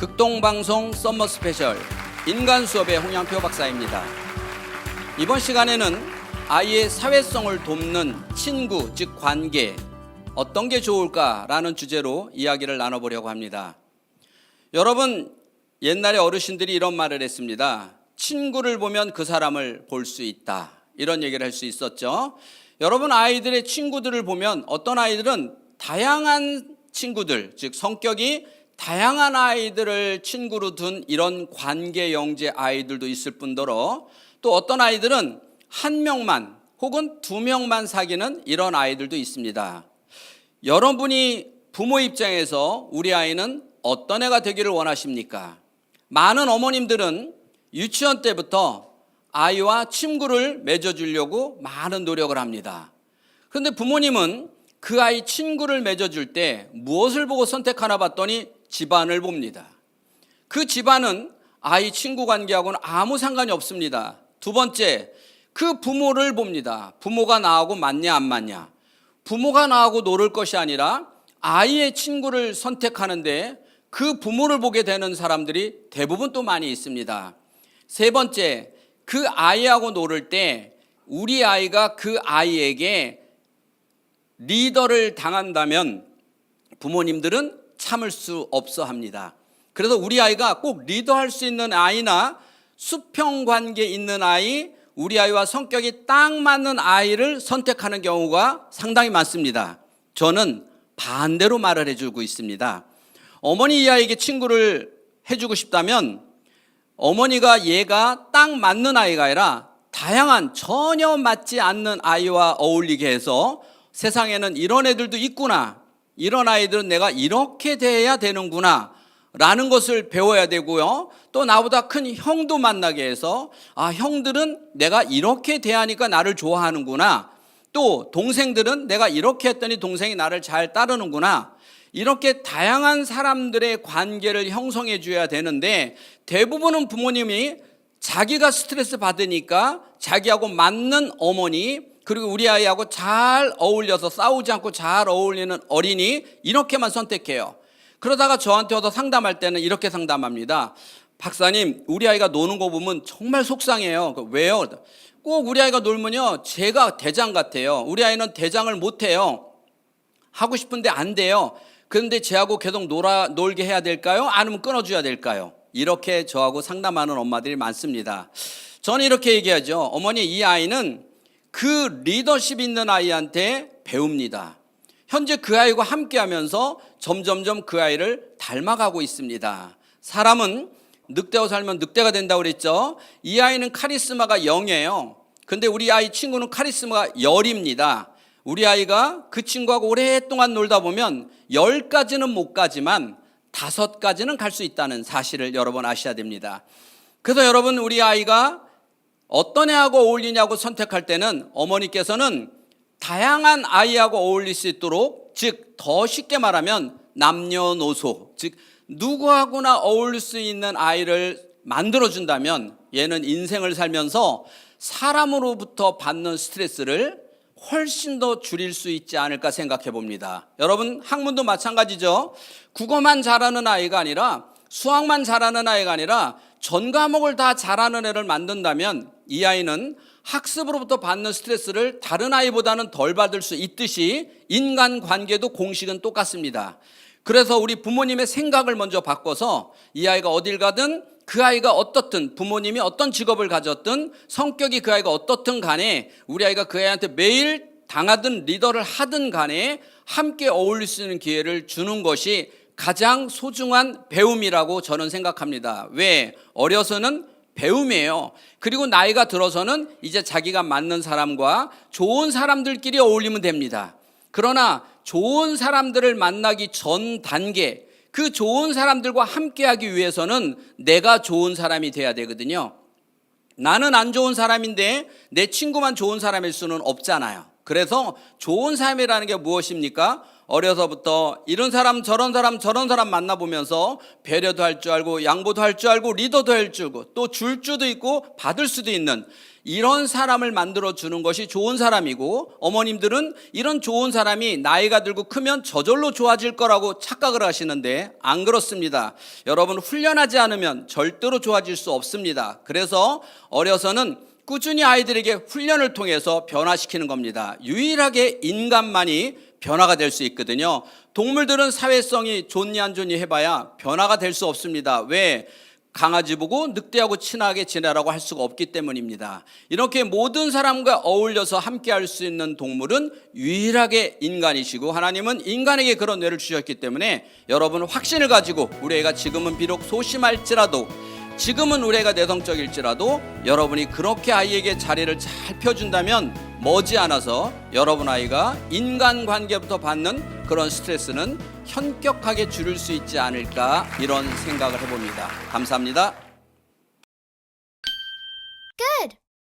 극동방송 썸머 스페셜 인간 수업의 홍양표 박사입니다. 이번 시간에는 아이의 사회성을 돕는 친구, 즉 관계, 어떤 게 좋을까라는 주제로 이야기를 나눠보려고 합니다. 여러분, 옛날에 어르신들이 이런 말을 했습니다. 친구를 보면 그 사람을 볼 수 있다. 이런 얘기를 할 수 있었죠. 여러분, 아이들의 친구들을 보면 어떤 아이들은 다양한 친구들, 즉 성격이 다양한 아이들을 친구로 둔 이런 관계 영재 아이들도 있을 뿐더러 또 어떤 아이들은 한 명만 혹은 두 명만 사귀는 이런 아이들도 있습니다. 여러분이 부모 입장에서 우리 아이는 어떤 애가 되기를 원하십니까? 많은 어머님들은 유치원 때부터 아이와 친구를 맺어주려고 많은 노력을 합니다. 그런데 부모님은 그 아이 친구를 맺어줄 때 무엇을 보고 선택하나 봤더니 집안을 봅니다. 그 집안은 아이 친구 관계하고는 아무 상관이 없습니다. 두 번째, 그 부모를 봅니다. 부모가 나하고 맞냐 안 맞냐. 부모가 나하고 놀을 것이 아니라 아이의 친구를 선택하는데 그 부모를 보게 되는 사람들이 대부분 또 많이 있습니다. 세 번째, 그 아이하고 놀을 때 우리 아이가 그 아이에게 리더를 당한다면 부모님들은 참을 수 없어 합니다. 그래서 우리 아이가 꼭 리더할 수 있는 아이나 수평 관계 있는 아이, 우리 아이와 성격이 딱 맞는 아이를 선택하는 경우가 상당히 많습니다. 저는 반대로 말을 해주고 있습니다. 어머니 이 아이에게 친구를 해주고 싶다면 어머니가 얘가 딱 맞는 아이가 아니라 다양한 전혀 맞지 않는 아이와 어울리게 해서 세상에는 이런 애들도 있구나. 이런 아이들은 내가 이렇게 대해야 되는구나. 라는 것을 배워야 되고요. 또 나보다 큰 형도 만나게 해서 아, 형들은 내가 이렇게 대하니까 나를 좋아하는구나. 또 동생들은 내가 이렇게 했더니 동생이 나를 잘 따르는구나. 이렇게 다양한 사람들의 관계를 형성해 줘야 되는데 대부분은 부모님이 자기가 스트레스 받으니까 자기하고 맞는 어머니 그리고 우리 아이하고 잘 어울려서 싸우지 않고 잘 어울리는 어린이 이렇게만 선택해요. 그러다가 저한테 와서 상담할 때는 이렇게 상담합니다. 박사님, 우리 아이가 노는 거 보면 정말 속상해요. 그 왜요? 꼭 우리 아이가 놀면요. 제가 대장 같아요. 우리 아이는 대장을 못 해요. 하고 싶은데 안 돼요. 그런데 쟤하고 계속 놀아, 놀게 해야 될까요? 아니면 끊어줘야 될까요? 이렇게 저하고 상담하는 엄마들이 많습니다. 저는 이렇게 얘기하죠. 어머니, 이 아이는 그 리더십 있는 아이한테 배웁니다. 현재 그 아이와 함께 하면서 점점점 그 아이를 닮아가고 있습니다. 사람은 늑대와 살면 늑대가 된다고 그랬죠. 이 아이는 카리스마가 0이에요. 근데 우리 아이 친구는 카리스마가 열입니다. 우리 아이가 그 친구하고 오랫동안 놀다 보면 열가지는못 가지만 다섯 가지는 갈 수 있다는 사실을 여러분 아셔야 됩니다. 그래서 여러분 우리 아이가 어떤 애하고 어울리냐고 선택할 때는 어머니께서는 다양한 아이하고 어울릴 수 있도록 즉 더 쉽게 말하면 남녀노소 즉 누구하고나 어울릴 수 있는 아이를 만들어 준다면 얘는 인생을 살면서 사람으로부터 받는 스트레스를 훨씬 더 줄일 수 있지 않을까 생각해 봅니다. 여러분 학문도 마찬가지죠. 국어만 잘하는 아이가 아니라 수학만 잘하는 아이가 아니라 전 과목을 다 잘하는 애를 만든다면 이 아이는 학습으로부터 받는 스트레스를 다른 아이보다는 덜 받을 수 있듯이 인간 관계도 공식은 똑같습니다. 그래서 우리 부모님의 생각을 먼저 바꿔서 이 아이가 어딜 가든 그 아이가 어떻든 부모님이 어떤 직업을 가졌든 성격이 그 아이가 어떻든 간에 우리 아이가 그 아이한테 매일 당하든 리더를 하든 간에 함께 어울릴 수 있는 기회를 주는 것이 가장 소중한 배움이라고 저는 생각합니다. 왜? 어려서는 배움이에요. 그리고 나이가 들어서는 이제 자기가 맞는 사람과 좋은 사람들끼리 어울리면 됩니다. 그러나 좋은 사람들을 만나기 전 단계, 그 좋은 사람들과 함께하기 위해서는 내가 좋은 사람이 돼야 되거든요. 나는 안 좋은 사람인데 내 친구만 좋은 사람일 수는 없잖아요. 그래서 좋은 삶이라는 게 무엇입니까? 어려서부터 이런 사람 저런 사람 저런 사람 만나보면서 배려도 할 줄 알고 양보도 할 줄 알고 리더도 할 줄 알고 또줄 수도 있고 받을 수도 있는 이런 사람을 만들어 주는 것이 좋은 사람이고 어머님들은 이런 좋은 사람이 나이가 들고 크면 저절로 좋아질 거라고 착각을 하시는데 안 그렇습니다. 여러분 훈련하지 않으면 절대로 좋아질 수 없습니다. 그래서 어려서는 꾸준히 아이들에게 훈련을 통해서 변화시키는 겁니다. 유일하게 인간만이 변화가 될 수 있거든요. 동물들은 사회성이 좋니 안 좋니 해봐야 변화가 될 수 없습니다. 왜? 강아지 보고 늑대하고 친하게 지내라고 할 수가 없기 때문입니다. 이렇게 모든 사람과 어울려서 함께 할 수 있는 동물은 유일하게 인간이시고 하나님은 인간에게 그런 뇌를 주셨기 때문에 여러분 확신을 가지고 우리 애가 지금은 비록 소심할지라도 지금은 우리 애가 내성적일지라도 여러분이 그렇게 아이에게 자리를 잘 펴준다면 머지않아서 여러분 아이가 인간관계부터 받는 그런 스트레스는 현격하게 줄일 수 있지 않을까 이런 생각을 해봅니다. 감사합니다.